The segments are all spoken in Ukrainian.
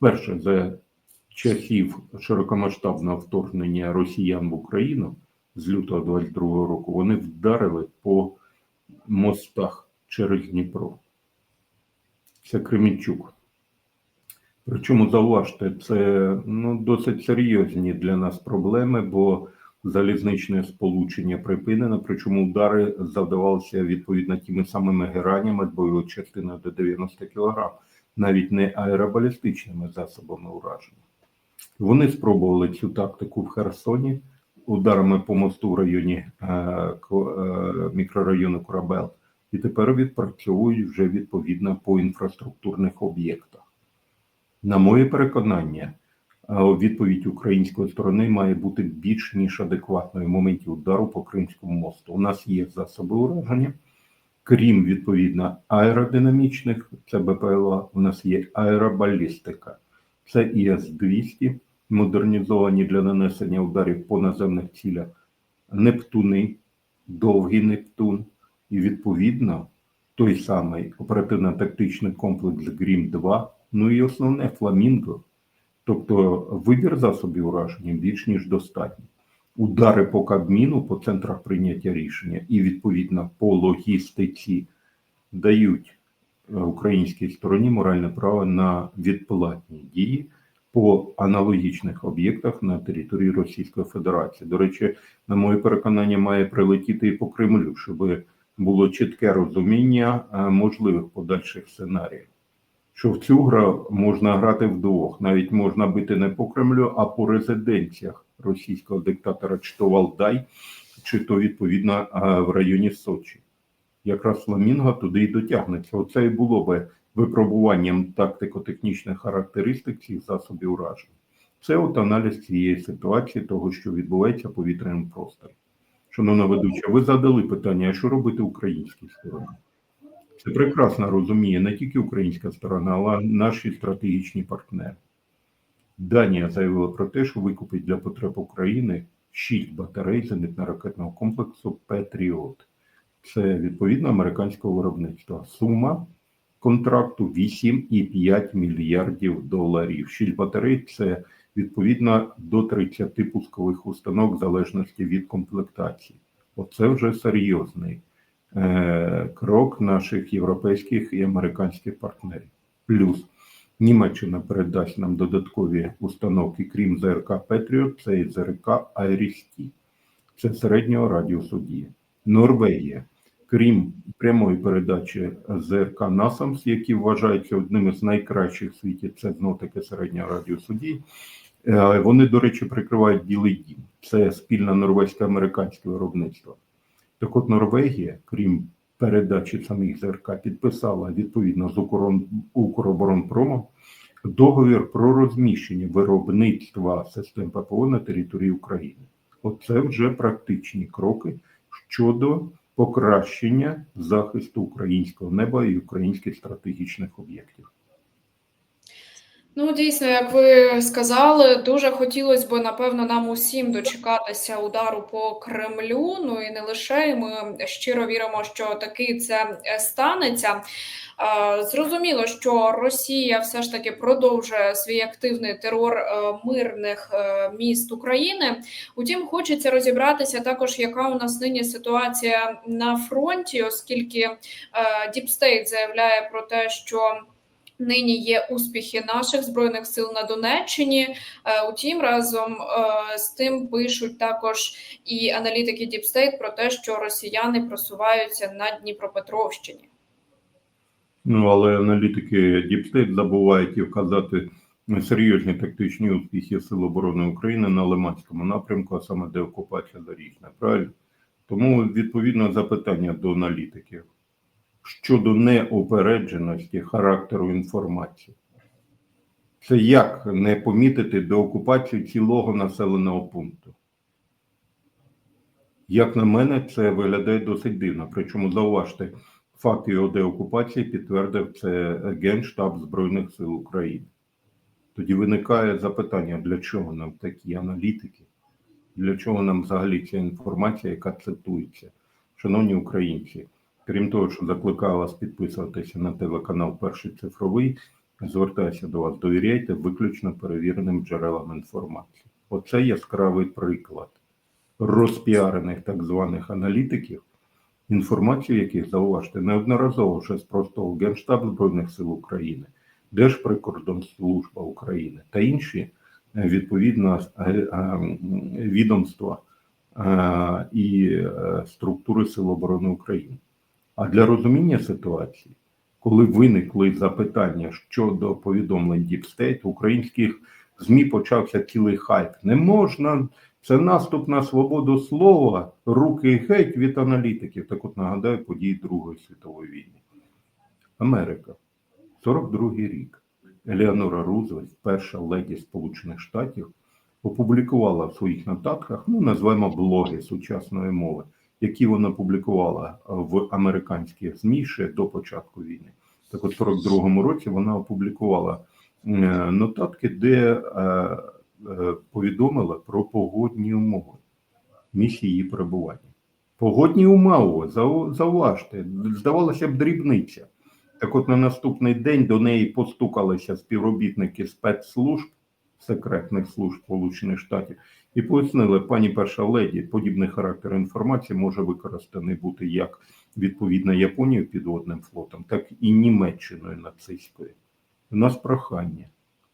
Перше, за часів широкомасштабного вторгнення росіян в Україну з лютого 22 року вони вдарили по мостах через Дніпро. Це Кременчук. Причому зауважте, це ну, досить серйозні для нас проблеми, бо залізничне сполучення припинено, причому удари завдавалися відповідно тими самими геранями з бойовою частиною до 90 кг, навіть не аеробалістичними засобами ураження. Вони спробували цю тактику в Херсоні ударами по мосту в районі е, е, мікрорайону Корабел, і тепер відпрацьовують вже відповідно по інфраструктурних об'єктах. На моє переконання, е, відповідь української сторони має бути більш ніж адекватною в моменті удару по Кримському мосту. У нас є засоби ураження, крім відповідно аеродинамічних, це БПЛА, у нас є аеробалістика, це ІС-200, модернізовані для нанесення ударів по наземних цілях, Нептуни, довгий Нептун, і відповідно той самий оперативно-тактичний комплекс Грім-2, ну і основне Фламінго. Тобто вибір засобів ураження більш ніж достатній. Удари по Кабміну, по центрах прийняття рішення і відповідно по логістиці дають е, українській стороні моральне право на відплатні дії по аналогічних об'єктах на території Російської Федерації. До речі, на моє переконання, має прилетіти і по Кремлю, щоб було чітке розуміння е, можливих подальших сценаріїв. Що в цю гру можна грати вдвох, навіть можна бити не по Кремлю, а по резиденціях російського диктатора, чи то Валдай, чи то відповідно е, в районі Сочі. Якраз Фламінго туди і дотягнеться. Оце і було би випробуванням тактико-технічних характеристик цих засобів ураження. Це от аналіз цієї ситуації, того, що відбувається в повітряному просторі. Шановна ведуча, ви задали питання, а що робити українській стороні? Це прекрасно розуміє не тільки українська сторона, але наші стратегічні партнери. Данія заявила про те, що викупить для потреб України 6 батарей зенитно-ракетного комплексу Петріот. Це відповідно американського виробництва. Сума контракту 8,5 мільярдів доларів. 6 батарей це відповідно до 30 пускових установок в залежності від комплектації. Оце вже серйозний е, крок наших європейських і американських партнерів. Плюс Німеччина передасть нам додаткові установки, крім ЗРК Петріот, це і ЗРК Айрісті. Це середнього радіусу дії. Норвегія, крім прямої передачі ЗРК Насамс, які вважаються одним із найкращих в світі, це знов таки середнього радіусу дії. Е, Вони, до речі, прикривають Білий Дім. Це спільне норвезько-американське виробництво. Так от Норвегія, крім передачі самих ЗРК, підписала відповідно з Укроборонпромом договір про розміщення виробництва систем ППО на території України. Оце вже практичні кроки щодо покращення захисту українського неба і українських стратегічних об'єктів. Ну, дійсно, як ви сказали, дуже хотілося б, напевно, нам усім дочекатися удару по Кремлю. Ну і не лише і ми щиро віримо, що таки це е, станеться. Е, Зрозуміло, що Росія все ж таки продовжує свій активний терор е, мирних міст України. Утім, хочеться розібратися також, яка у нас нині ситуація на фронті, оскільки Діпстейт заявляє про те, що Нині є успіхи наших збройних сил на Донеччині. Е, Утім, разом е, з тим пишуть також і аналітики State про те, що росіяни просуваються на Дніпропетровщині. Ну, але аналітики State забувають і вказати серйозні тактичні успіхи Сил оборони України на Лиманському напрямку, а саме деокупація Зарічна. Правильно? Тому відповідно запитання до аналітиків щодо неопередженості характеру інформації. Це як не помітити деокупацію цілого населеного пункту? Як на мене, це виглядає досить дивно. Причому зауважте, факт його деокупації підтвердив це Генштаб Збройних сил України. Тоді виникає запитання, для чого нам такі аналітики? Для чого нам взагалі ця інформація, яка цитується? Шановні українці, крім того, що закликаю вас підписуватися на телеканал Перший цифровий, звертаюся до вас, довіряйте виключно перевіреним джерелам інформації. Оце яскравий приклад розпіарених так званих аналітиків, інформацію яких, зауважте, неодноразово вже спростував Генштаб Збройних сил України, Держприкордонслужба України та інші е, відповідно е, е, відомства і структури Сил оборони України. А для розуміння ситуації, коли виникли запитання щодо повідомлень Deep State, українських ЗМІ почався цілий хайп. Не можна, це наступ на свободу слова, руки геть від аналітиків. Так от нагадаю події Другої світової війни. Америка, 42-й рік. Елеонора Рузвельт, перша леді Сполучених Штатів, опублікувала в своїх нотатках, ну назвемо блоги сучасної мови, які вона публікувала в американських ЗМІ ще до початку війни. Так от, в 42-му році вона опублікувала е, нотатки, де е, е, повідомила про погодні умови місії її перебування. Погодні умови, зауважте, здавалося б, дрібниця. Так от на наступний день до неї постукалися співробітники спецслужб, секретних служб Сполучених Штатів, і пояснили, пані перша леді, подібний характер інформації може використаний бути як відповідно Японією підводним флотом, так і Німеччиною нацистською. У нас прохання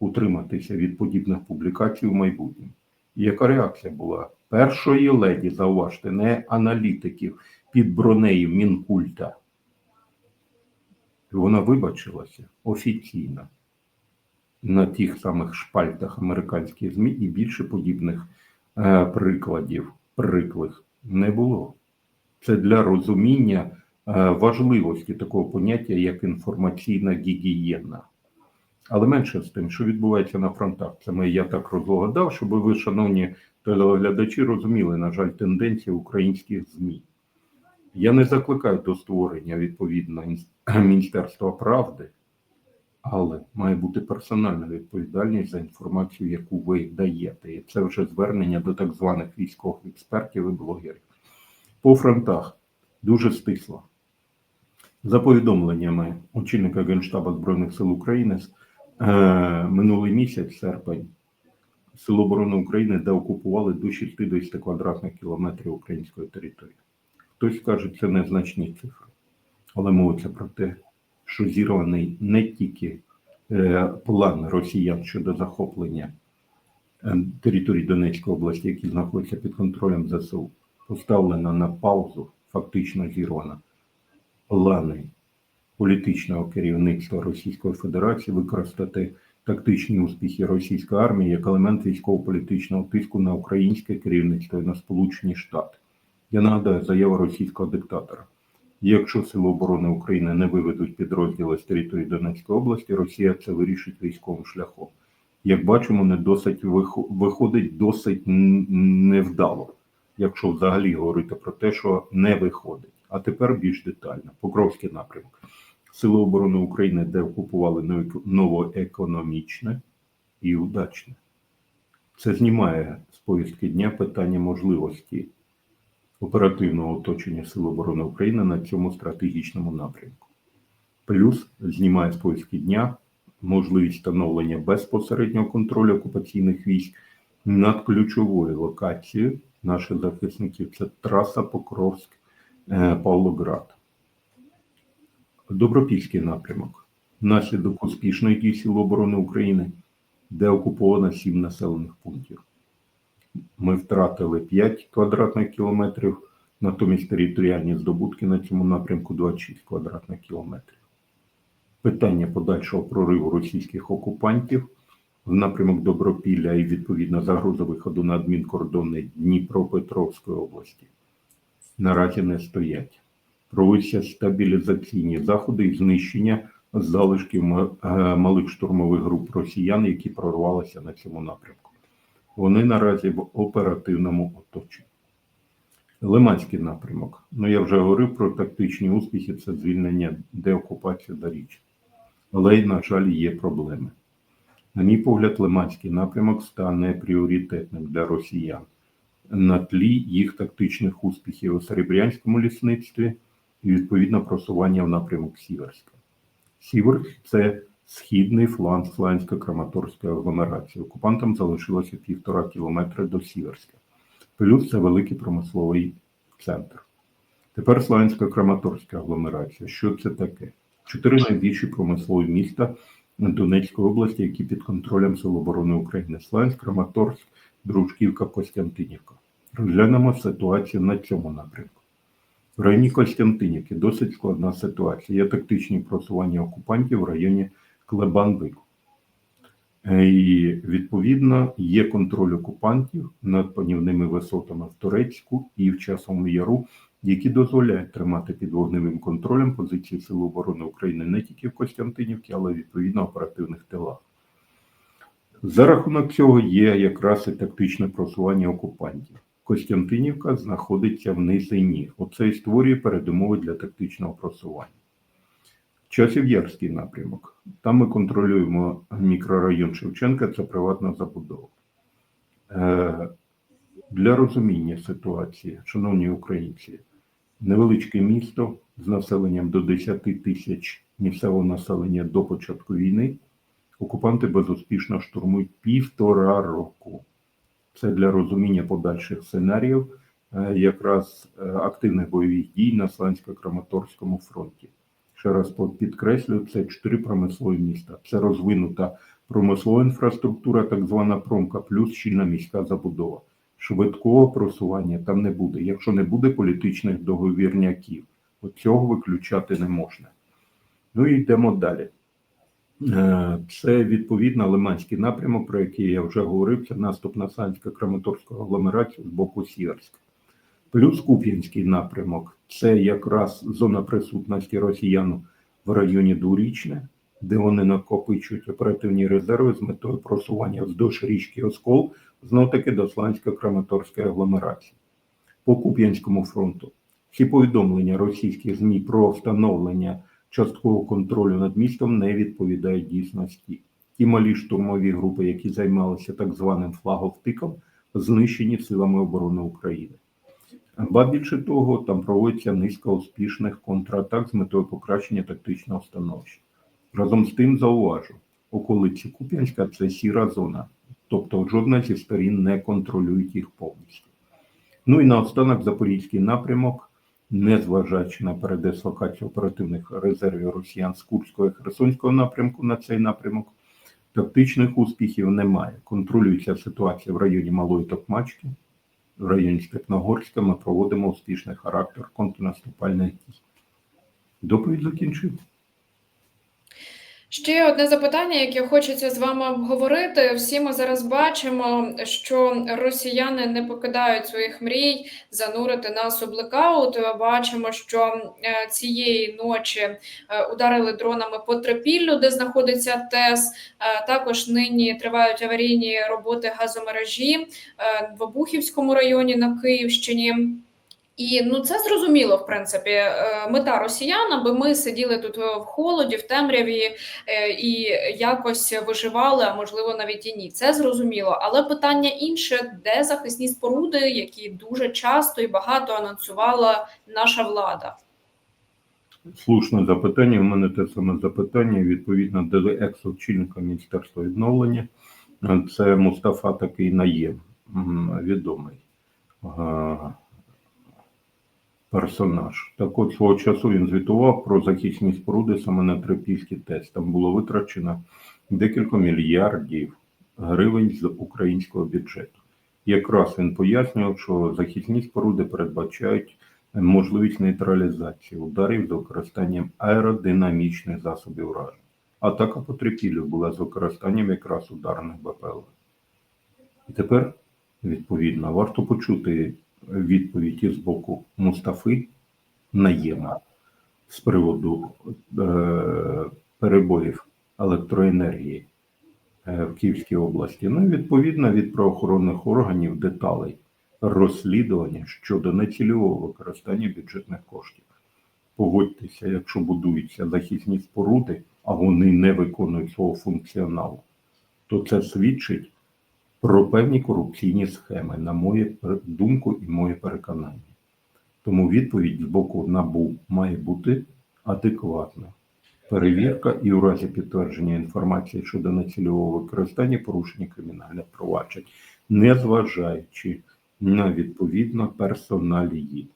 утриматися від подібних публікацій в майбутньому. І яка реакція була? Першої леді, зауважте, не аналітиків під бронею Мінкульта. Вона вибачилася офіційно на тих самих шпальтах американських ЗМІ і більше подібних е, прикладів приклих не було. Це для розуміння е, важливості такого поняття, як інформаційна гігієна. Але менше з тим, що відбувається на фронтах, це ми я так розгадав, щоб ви, шановні телеглядачі, розуміли, на жаль, тенденції українських ЗМІ. Я не закликаю до створення відповідно Міністерства правди, але має бути персональна відповідальність за інформацію, яку ви даєте. І це вже звернення до так званих військових експертів і блогерів. По фронтах дуже стисло. За повідомленнями очільника Генштабу Збройних сил України, е, минулий місяць, серпень, Сили оборони України деокупували до 60 квадратних кілометрів української території. Хтось каже, це незначні цифри, але мовиться про те, що зірваний не тільки е, план росіян щодо захоплення е, території Донецької області, які знаходяться під контролем ЗСУ, поставлена на паузу, фактично зірвана плани політичного керівництва Російської Федерації використати тактичні успіхи російської армії як елемент військово-політичного тиску на українське керівництво і на Сполучені Штати. Я нагадаю заяву російського диктатора. Якщо Сили оборони України не виведуть підрозділи з території Донецької області, Росія це вирішить військовим шляхом. Як бачимо, не досить вихо- виходить досить невдало, якщо взагалі говорити про те, що не виходить. А тепер більш детально. Покровський напрямок. Сили оборони України, де окупували новоекономічне і удачне. Це знімає з повістки дня питання можливості оперативного оточення Сил оборони України на цьому стратегічному напрямку. Плюс знімає з повістки дня можливість встановлення безпосереднього контролю окупаційних військ над ключовою локацією наших захисників. Це траса Покровськ е, Павлоград. Добропільський напрямок. Внаслідок успішної дії Сил оборони України, де окуповано 7 населених пунктів. Ми втратили 5 квадратних кілометрів, натомість територіальні здобутки на цьому напрямку 26 квадратних кілометрів. Питання подальшого прориву російських окупантів в напрямок Добропілля і відповідно загроза виходу на адмінкордони Дніпропетровської області наразі не стоять. Проводяться стабілізаційні заходи і знищення залишків е, малих штурмових груп росіян, які прорвалися на цьому напрямку. Вони наразі в оперативному оточенні. Лиманський напрямок. Ну я вже говорив про тактичні успіхи, це звільнення деокупація Заріччя. Але, й, на жаль, є проблеми. На мій погляд, Лиманський напрямок стане пріоритетним для росіян на тлі їх тактичних успіхів у Серебрянському лісництві і відповідно просування в напрямок Сіверська. Сіверськ це східний фланг Слансько-Краматорської агломерації. Окупантам залишилося півтора кілометри до Сіверська. Плюс це великий промисловий центр. Тепер Славянсько-Краматорська агломерація. Що це таке? Чотири найбільші промислові міста Донецької області, які під контролем Сил оборони України: Славянськ, Краматорськ, Дружківка, Костянтинівка. Розглянемо ситуацію на цьому напрямку. В районі Костянтинівки досить складна ситуація. Є тактичні просування окупантів в районі Клебан-Бику. Е, І відповідно є контроль окупантів над панівними висотами в Турецьку і в Часовому Яру, які дозволяють тримати під вогневим контролем позиції Сил оборони України не тільки в Костянтинівці, але й відповідно оперативних тилах. За рахунок цього є якраз і тактичне просування окупантів. Костянтинівка знаходиться в низині. Оце і створює передумови для тактичного просування. Часів-Ярський напрямок. Там ми контролюємо мікрорайон Шевченка, це приватна забудова. Е, Для розуміння ситуації, шановні українці, невеличке місто з населенням до 10 тисяч місцевого населення до початку війни. Окупанти безуспішно штурмують півтора року. Це для розуміння подальших сценаріїв е, якраз е, активних бойових дій на Слансько-Краматорському фронті. Ще раз підкреслю, це чотири промислові міста. Це розвинута промислова інфраструктура, так звана промка, плюс щільна міська забудова. Швидкого просування там не буде, якщо не буде політичних договірняків. Цього виключати не можна. Ну і йдемо далі. Е, Це відповідно Лиманський напрямок, про який я вже говорив, це наступ на Сансько-Краматорську агломерацію з боку Сіверська. Плюс Куп'янський напрямок це якраз зона присутності росіян в районі Дворічне, де вони накопичують оперативні резерви з метою просування вздовж річки Оскол, знов таки до Слансько-Краматорської агломерації. По Куп'янському фронту всі повідомлення російських ЗМІ про встановлення часткового контролю над містом не відповідають дійсності. Ті малі штурмові групи, які займалися так званим флаговтиком, знищені силами оборони України. Ба більше того, там проводиться низка успішних контратак з метою покращення тактичного становища. Разом з тим зауважу, околиці Куп'янська це сіра зона, тобто жодна зі сторін не контролює їх повністю. Ну і наостанок Запорізький напрямок, незважаючи на передислокацію оперативних резервів росіян з Курського і Херсонського напрямку на цей напрямок, тактичних успіхів немає. Контролюється ситуація в районі Малої Токмачки, в районі Степногорська ми проводимо успішний характер контрнаступальних дій. Доповідь закінчив. Ще одне запитання, яке хочеться з вами обговорити. Всі ми зараз бачимо, що росіяни не покидають своїх мрій занурити нас у блекаут. Бачимо, що е, цієї ночі е, ударили дронами по Трипіллю, де знаходиться ТЕС. Е, Також нині тривають аварійні роботи газомережі в Обухівському районі на Київщині. І ну це зрозуміло, в принципі, Е, мета росіян, аби ми сиділи тут в холоді, в темряві е, і якось виживали, а можливо навіть і ні. Це зрозуміло. Але питання інше, де захисні споруди, які дуже часто і багато анонсувала наша влада. Слушне запитання. У мене те саме запитання відповідно до екс-очільника Міністерства відновлення. Це Мустафа такий наєм, відомий персонаж. Так от свого часу він звітував про захисні споруди саме на Трипільський ТЕС. Там було витрачено декілька мільярдів гривень з українського бюджету. Якраз він пояснював, що захисні споруди передбачають можливість нейтралізації ударів з використанням аеродинамічних засобів ураження. Атака по Трипіллю була з використанням якраз ударних БПЛ. І тепер, відповідно, варто почути відповідь із боку Мустафи Наєма з приводу е, перебоїв електроенергії е, в Київській області. Ну і відповідно від правоохоронних органів деталей розслідування щодо нецільового використання бюджетних коштів. Погодьтеся, якщо будуються захисні споруди, а вони не виконують свого функціоналу, то це свідчить про певні корупційні схеми, на мою думку і моє переконання. Тому відповідь з боку НАБУ має бути адекватна. перевірка і у разі підтвердження інформації щодо нецільового використання порушення кримінальних проваджень, незважаючи на відповідно персоналії.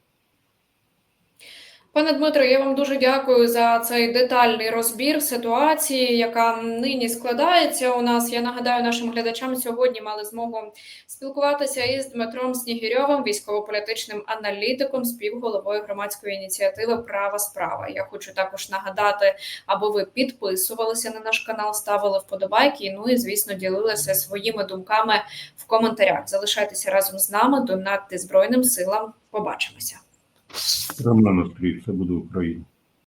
Пане Дмитро, я вам дуже дякую за цей детальний розбір ситуації, яка нині складається у нас. Я нагадаю нашим глядачам сьогодні мали змогу спілкуватися із Дмитром Снігірьовим, військово-політичним аналітиком, співголовою громадської ініціативи Права справа. Я хочу також нагадати, аби ви підписувалися на наш канал, ставили вподобайки. Ну і звісно, ділилися своїми думками в коментарях. Залишайтеся разом з нами. Донатьте Збройним силам. Побачимося. Роман Острій, це буде Україна.